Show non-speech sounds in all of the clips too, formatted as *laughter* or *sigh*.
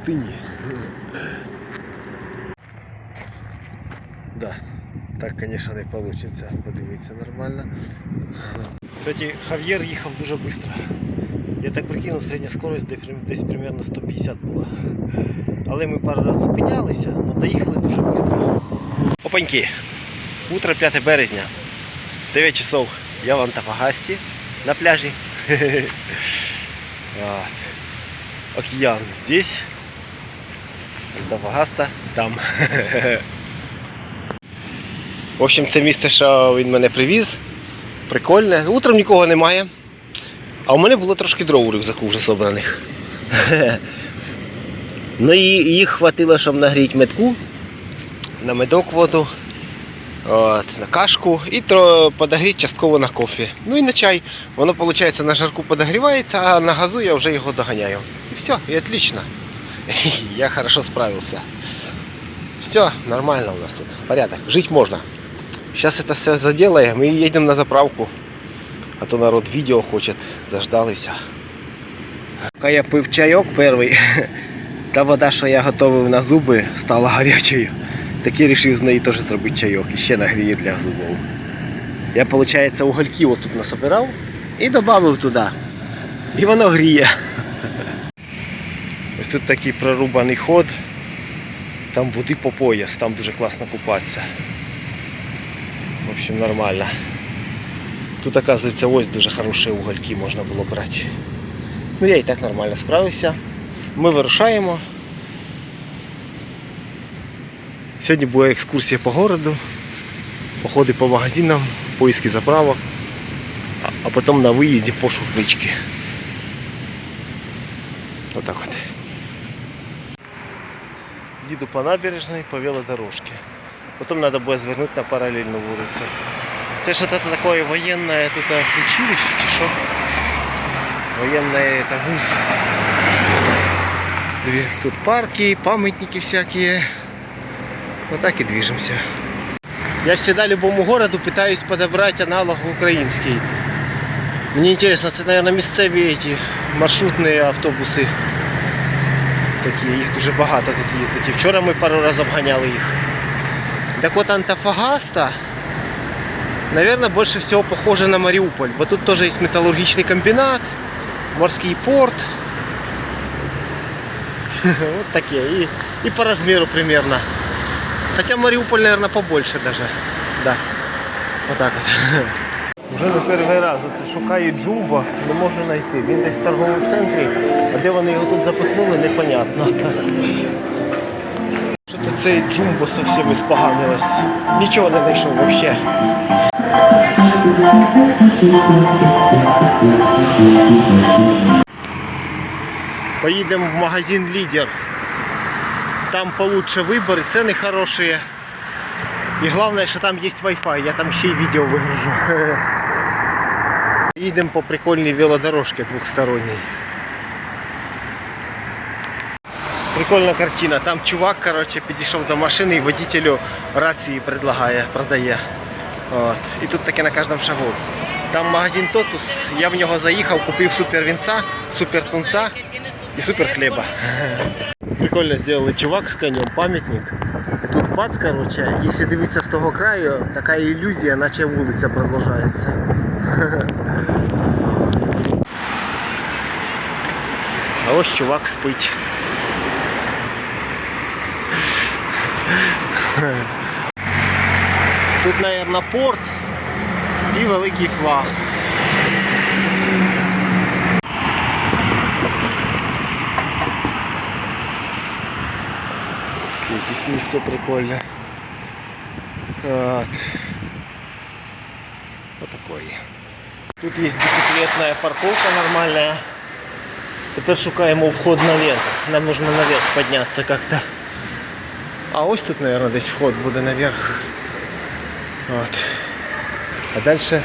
пустині. Да, так, звісно, не вийде. Подивитися нормально. Кстати, Хав'єр їхав дуже швидко. Я так прикинув, середня скорость десь примерно 150 була. Але ми пару разів зупинялися, але доїхали дуже швидко. Опаньки! Утро 5 березня. 9 часов. Я в Антофагасті на пляжі. *laughs* Океан здесь. Антофагаста там. В общем, це місце, що він мене привіз. Прикольне. Утром нікого немає. А у мене було трошки дров у рюкзаку вже собраних. *laughs* Ну і їх хватило, щоб нагріти метку, на медок воду, от, на кашку і подогріти частково на кофе. Ну і на чай. Воно, виходить, на жарку подогрівається, а на газу я вже його доганяю. І все, і отлично. *laughs* Я хорошо справився. Все, нормально у нас тут. Порядок. Жить можно. Сейчас это все заделаем и едем на заправку. А то народ видео хочет. Заждалися. Поки я пив чайок перший, *laughs* та вода, що я готував на зуби, стала гарячою. Так я вирішив з неї теж зробити чайок і ще нагрію для зубов. Я, виходить, угольків отут насобирав і додав туди. І воно гріє. *laughs* Тут такий прорубаний ход. Там води по пояс, там дуже класно купатися. В общем, нормально. Тут, оказывается, ось дуже хороші угольки можна було брати. Ну я і так нормально справився. Ми вирушаємо. Сьогодні буде екскурсія по городу, походи по магазинам, поиски заправок, а- а потім на виїзді пошук нички. Отак от Їду по набережной, по велодорожке. Потім треба буде звернути на паралельну вулицю. Це ж це таке воєнне тут е, училище чи що? Военное это вуз. Две- Тут парки, памятники всякие. Вот так и движемся. Я всегда любому городу пытаюсь подобрать аналог украинский. Мне интересно, это, наверное, місцеві эти маршрутные автобуси. Такі, їх дуже багато тут їздить. І вчора ми пару разів обганяли їх. Так от Антофагаста, наверное, больше всего похоже на Мариуполь. Бо тут тоже есть металлургичный комбинат, морский порт. *laughs* Вот такие. И, и по размеру примерно. Хотя Мариуполь, наверное, побольше даже. Да. Вот так вот. *laughs* Вже не перший раз оце шукаю джумбо, не можу знайти. Він десь в торговому центрі, а де вони його тут запихнули, непонятно. Що то цей джумбо зовсім іспоганилось. Нічого не знайшов взагалі. Поїдемо в магазин Лідер. Там получше вибори, ціни хороші. І головне, що там є Wi-Fi, я там ще й відео вигружу. Їдемо по прикольній велодорожці двохсторонній. Прикольна картина. Там чувак, короче, підійшов до машини і водителю рації предлагає, продає. От. І тут таке на кожному шагу. Там магазин Тотус, я в нього заїхав, купив супер вінца, супер тунца і супер хліба. *laughs* Прикольно зробили чувак з конем, пам'ятник. І тут бац, короче, якщо дивитися з того краю, така ілюзія, наче вулиця продовжується. *laughs* А ось чувак спить. Тут, мабуть, порт і великий флаг. Якесь місце прикольне. От. Вот такое. Тут есть бицикletная парковка нормальная. Теперь шукаємо вход наверх. Нам нужно наверх подняться как-то. А ось тут, наверное, десь вход буде наверх. Вот. А дальше.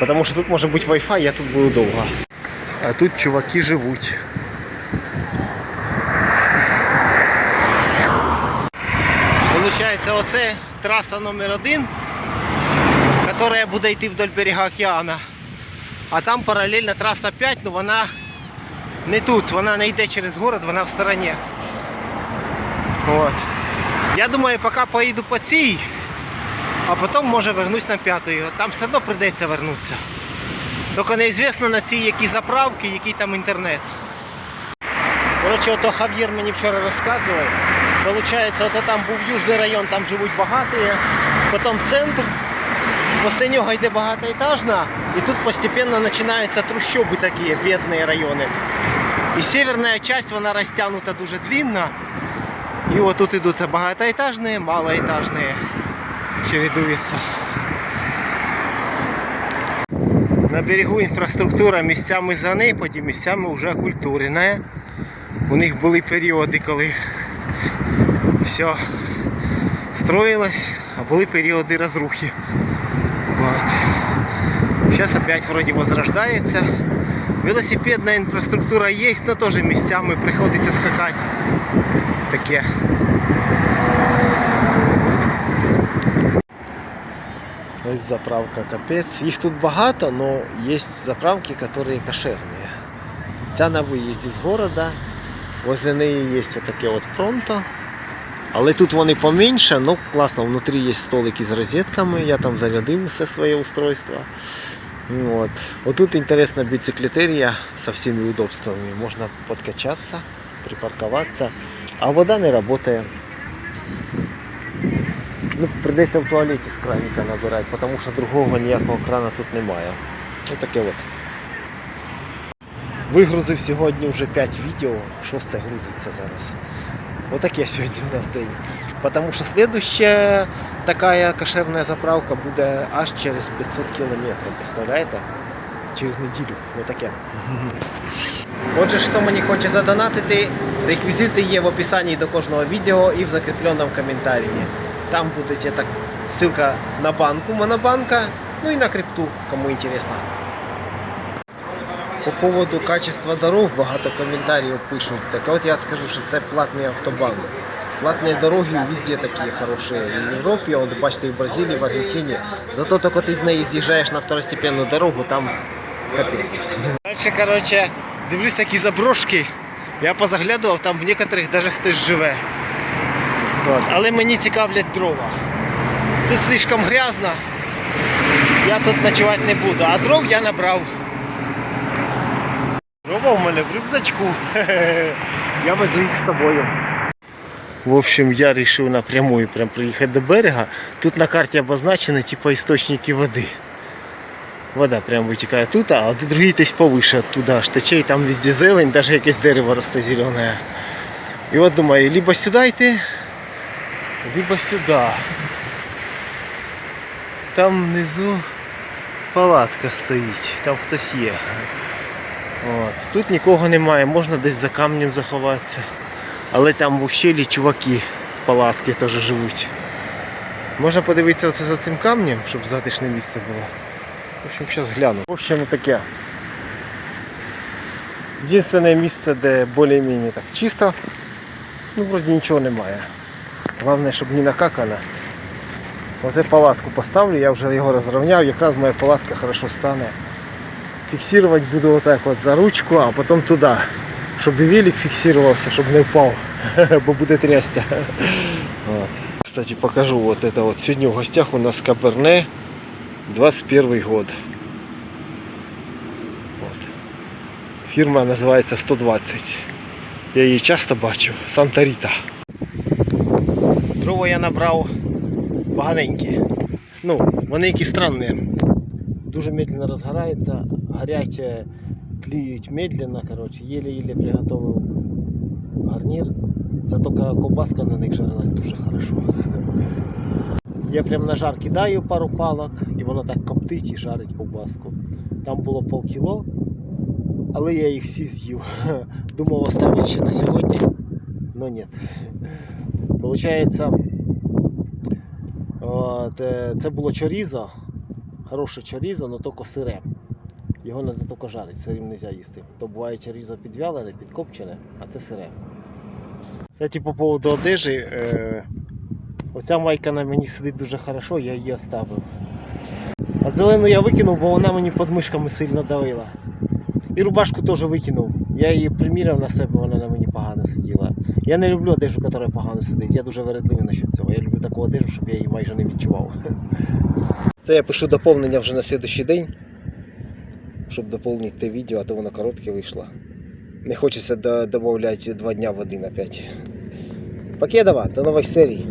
Потому що тут може бути Wi-Fi, я тут буду довго. А тут чуваки живуть. Получається, оце траса номер один, яка буде йти вдоль берега океана. А там паралельно траса 5, ну вона не тут, вона не йде через город, вона в стороні. От. Я думаю, поки поїду по цій, а потім може вернусь на п'ятою. Там все одно прийдеться вернутися. Тільки неізвісно на цій які заправки, який там інтернет. Коротше, ото Хав'єр мені вчора розказував. Получається, ото там був Южний район, там живуть багаті, потім центр, після нього йде багатоэтажна, і тут постепенно починаються трущоби такі, бідні райони. І северна часть вона розтягнута дуже длинно. І от тут йдуть багатоэтажні, малоэтажні, чередуються. На берегу інфраструктура місцями занепаді, місцями вже культурна. У них були періоди, коли все строилось, а були періоди розрухи. Вот. Сейчас опять вроде возрождается. Велосипедная инфраструктура есть, но тоже местами приходится скакать. Таке. Ось заправка капець. Їх тут багато, але є заправки, які кошерні. Ця на виїзді з города. Возле неї є отаке от пронто. Але тут вони поменше, ну класно, внутрі є столики з розетками, я там зарядив все своє устройство. Вот. Отут інтересна біциклетерія со всеми удобствами. Можна подкачатися, припаркуватися. А вода не працює. Ну, прийдеться в туалеті з краніка набирати, тому що другого ніякого крана тут немає. Ось таке от. Вигрузив сьогодні вже 5 відео, шосте грузиться зараз. Отаке сьогодні у нас день. Тому що слідуща така кошерна заправка буде аж через 500 кілометрів, представляєте? Через неділю. Отаке. Отже, що мені хоче задонатити, реквізити є в описанні до кожного відео і в закріпленому коментарі. Там буде ссылка на банку, монобанка, ну і на крипту, кому інтересно. По поводу качества дорог багато коментарів пишуть. Так от я скажу, що це платний автобан. Платні дороги везде такі хороші. І в Європі, от бачите, і в Бразилії, в Аргентині. Зато тільки ти з неї з'їжджаєш на второстепенну дорогу, там капець. Далі, коротше, дивлюсь такі заброшки. Я позаглядував, там в некоторих навіть хтось живе. От. Але мені цікавлять дрова. Тут слишком грязно. Я тут ночувати не буду, а дров я набрав. Дрова у мене в рюкзачку. *laughs* Я везу їх з собою. В общем, я вирішив напрямую прям приїхати до берега. Тут на карті обозначені типу істочники води. Вода прям витікає тут, а другий десь повише оттуда аж тече, і там везде зелень, навіть якесь дерево росте зелене. І от думаю, либо сюди йти, либо сюди. Там внизу палатка стоїть, там хтось є. От. Тут нікого немає, можна десь за камнем заховатися. Але там в ущелі чуваки в палатки теж живуть. Можна подивитися оце за цим камнем, щоб затишне місце було. В общем, зараз гляну. В общем, таке. Єдине місце, де більш-менш так чисто. Ну, вроді нічого немає. Головне, щоб не накакано. Оце палатку поставлю, я вже його розрівняв, якраз моя палатка хорошо стане. Фіксувати буду отак от за ручку, а потім туди. Щоб і велик фіксувався, щоб не впав, *laughs* бо буде трясся. Кстати, покажу вот это вот. Сьогодні в гостях у нас Каберне 21 год. От. Фірма називається 120. Я її часто бачу. Санта Ріта. Дрова я набрав поганенькі. Ну, вони якісь странні. Дуже медленно розгораються, горять, е, тліють медленно, короче, еле-еле приготовив гарнір. Зато ка- ковбаска на них жарилась дуже хорошо. Я прям на жар кидаю пару палок і воно так коптить і жарить ковбаску. Там було полкіло, але я їх всі з'їв. *laughs* Думав оставити ще на сьогодні, але ні. Получається, е, це було чорізо, хороше чорізо, але тільки сире. Його треба тільки жарити, сирим не можна їсти. То буває чорізо підвялене, підкопчене, а це сире. Кстати, по поводу одежі, е, оця майка на мені сидить дуже хорошо, я її оставив. А зелену я викинув, бо вона мені під мишками сильно давила. І рубашку теж викинув. Я її приміряв на себе, вона на мені погано сиділа. Я не люблю одежу, яка погано сидить. Я дуже вередливий насчет цього. Я люблю таку одежу, щоб я її майже не відчував. *laughs* Це я пишу доповнення вже на слідуючий день, щоб доповнити те відео, а то воно коротке вийшло. Не хочеться додавати два дня в один опять. Покедова, до нових серій.